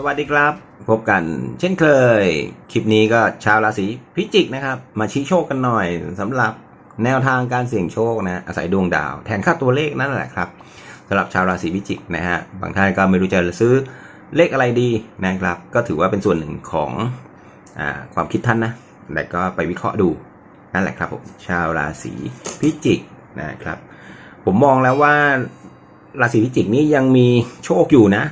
สวัสดีครับ พบกันเช่นเคย คลิปนี้ก็ชาวราศีพิจิกนะครับ มาชี้โชคกันหน่อยสำหรับแนวทางการเสี่ยงโชคนะอาศัยดวงดาวแทนค่าตัวเลขนั่นแหละครับสำหรับชาวราศีพิจิกนะฮะบางท่านก็ไม่รู้จะซื้อเลขอะไรดีนะครับ ก็ถือว่าเป็นส่วนหนึ่งของอความคิดท่านนะแต่ก็ไปวิเคราะห์ดูนั่นแหละครับผมชาวราศีพิจิกนะครับ ผมมองแล้วว่าราศีพิจิกนี้ยังมีโชคอยู่นะ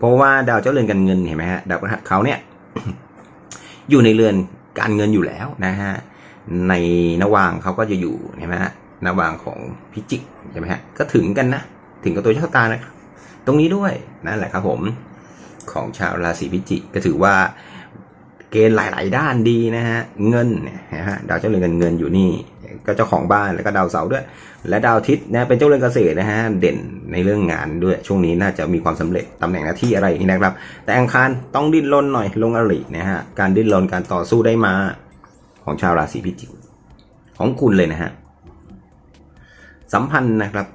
เพราะว่าดาวเจ้าเรือนการเงินเห็นไหมฮะดาวพฤหัสเขาเนี่ยอยู่ในเรือนการเงินอยู่แล้วนะฮะในนวางเขาก็จะอยู่เห็นไหมฮะนวางของพิจิกใช่ไหมฮะก็ถึงกันนะถึงกับตัวเจ้าตานะครับตรงนี้ด้วยนั่นแหละครับผมของชาวราศีพิจิกก็ถือว่าเกณฑ์หลาย ๆ ด้านดีนะฮะเงินเนี่ยนะฮะดาวเจ้าเรือนการเงินอยู่นี่ ก็เจ้าของบ้านแล้วก็ดาวเสาร์ด้วย และดาวอาทิตย์นะเป็นเจ้าเรือนเกษตรนะฮะเด่นในเรื่องงานด้วยช่วงนี้น่าจะมีความสำเร็จตำแหน่งหน้าที่อะไรนี้นะครับ แต่อังคารต้องดิ้นรนหน่อยลงอรินะฮะการดิ้นรนการต่อสู้ได้มา ของชาวราศีพิจิกของคุณเลยนะฮะสัมพันธ์นะครับ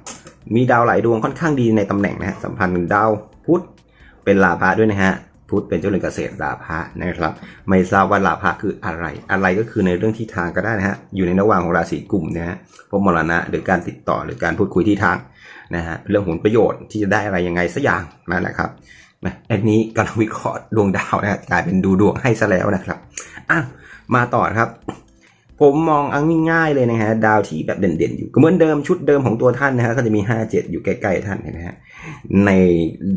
มีดาวหลายดวงค่อนข้างดีในตำแหน่งนะฮะสัมพันธ์ดาวพุธเป็นลาภะด้วยนะฮะ พุธเป็นเจ้าเรือนเกษตรลาภะนะครับ ไม่ทราบว่าลาภะคืออะไร อะไรก็คือในเรื่องที่ทางก็ได้นะฮะอยู่ในระหว่างของราศีกุมนะฮะพวกมรณะหรือการติดต่อหรือการพูดคุยที่ทางนะฮะเรื่องผลประโยชน์ที่จะได้อะไรยังไงสักอย่างนั่นแหละครับอันนี้กำลังวิเคราะห์ดวงดาวนะฮะกลายเป็นดูดวงให้ซะแล้วนะครับอะมาต่อครับ ผมมององง่ายๆเลยนะฮะดาวที่แบบเด่นๆอยู่ก็เหมือนเดิมชุดเดิมของตัวท่านนะฮะก็จะมี 5 7 อยู่ใกล้ๆท่านเห็นะฮะใน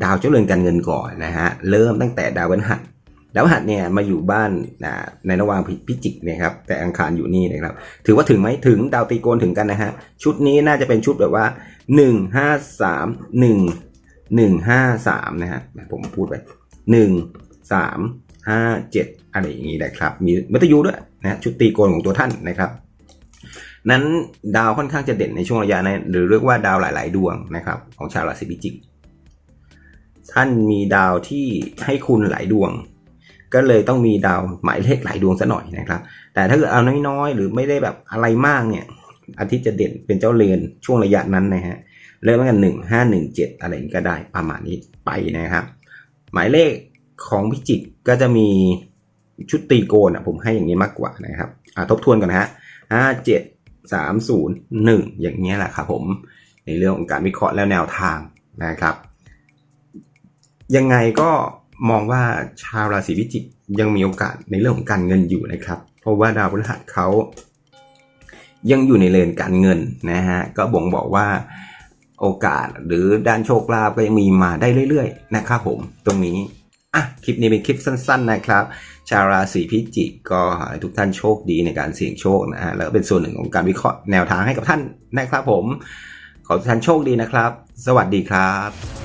ดาวเจ้าเรือนการเงินก่อนนะฮะเริ่มตั้งแต่ดาวพฤหัสดาวพฤหัสเนี่ยมาอยู่บ้านนะในระหว่างพิจิกนี่ยครับแต่อังคารอยู่นี่นะครับ ถือว่าถึงไหมถึงดาวตีโกนถึงกันนะฮะชุดนี้น่าจะเป็นชุดแบบว่า 1 5 3 1 1 5 3นะฮะผมพูดไป 1 3 5 7 อะไรอย่างนี้นะครับมีมัตยูด้วย นะชุดตีโกนของตัวท่านนะครับนั้นดาวค่อนข้างจะเด่นในช่วงระยะนั้น หรือเรียกว่าดาวหลาย ๆ ดวงนะครับ ของชาวราศีพิจิก ท่านมีดาวที่ให้คุณหลายดวง ก็เลยต้องมีดาวหมายเลขหลายดวงซะหน่อยนะครับ แต่ถ้าเกิดเอาน้อย ๆ หรือไม่ได้แบบอะไรมากเนี่ย อาทิตย์จะเด่นเป็นเจ้าเรือนช่วงระยะนั้นนะฮะเริ่มตั้งแต่หนึ่งห้าหนึ่งเจ็ดอะไรก็ได้ประมาณนี้ไปนะครับ หมายเลขของพิจิกก็จะมี ชุดตีโกนอะผมให้อย่างนี้มากกว่านะครับอ่าทบทวนก่อนนะฮะห้าเจ็ดสามศูนย์หนึ่งอย่างเงี้ยแหละครับผมในเรื่องของการวิเคราะห์และแนวทางนะครับ ยังไงก็มองว่าชาวราศีพิจิกยังมีโอกาสในเรื่องของการเงินอยู่นะครับ เพราะว่าดาวพฤหัสเขายังอยู่ในเลนการเงินนะฮะก็บ่งบอกว่าโอกาสหรือด้านโชคลาภก็ยังมีมาได้เรื่อย ๆ นะครับผมตรงนี้ อะคลิปนี้เป็นคลิปสั้น ๆ นะครับ ชาวราศีพิจิกก็ขอให้ทุกท่านโชคดีในการเสี่ยงโชคนะฮะแล้วก็เป็นส่วนหนึ่งของการวิเคราะห์แนวทางให้กับท่านนะครับผม ขอให้ทุกท่านโชคดีนะครับ สวัสดีครับ